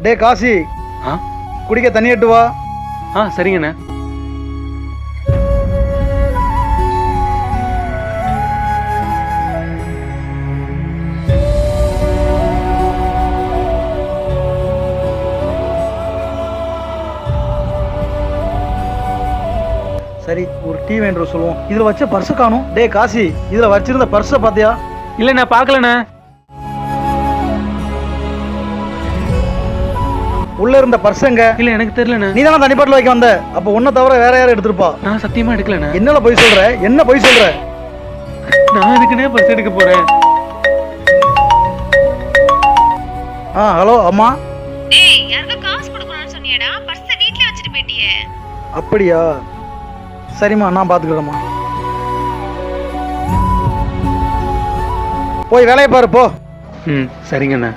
டே காசி. ஆ? குடிக்க தண்ணி எட்டு வா. ஆ சரிங்கண்ணே. சரி ஒரு டீ வேண்டு சொல்லுவோம். இதுல வச்ச பர்ஸை காணும். டே காசி இதுல வச்சிருந்த பர்ஸை பாத்தியா? இல்லைண்ணே பார்க்கலண்ணே. உள்ள இருந்த பர்ஸங்க இல்லை எனக்கு தெரியலண்ணே. நீ தானே தனிப்பாட்டில் வைக்க வந்த? அப்போ உன்னை தவிர வேற யாரும் எடுத்திருப்பா? நான் சத்தியமா எடுக்கலண்ணே. என்னல பொய் சொல்ற? என்ன பொய் சொல்ற? நான் எதுக்குண்ணே பர்ஸ் எடுக்க போறேன். ஆ ஹலோ அம்மா. டேய் யாருக்கோ காசு கொடுக்கணும்னு சொன்னியேடா. பர்ஸை வச்சுட்டு போயிட்டியே. அப்படியா? சரிம்மா நான் பார்த்துக்கிறேம்மா போய் வேலையை பாரு போ. ம் சரிங்கண்ணே.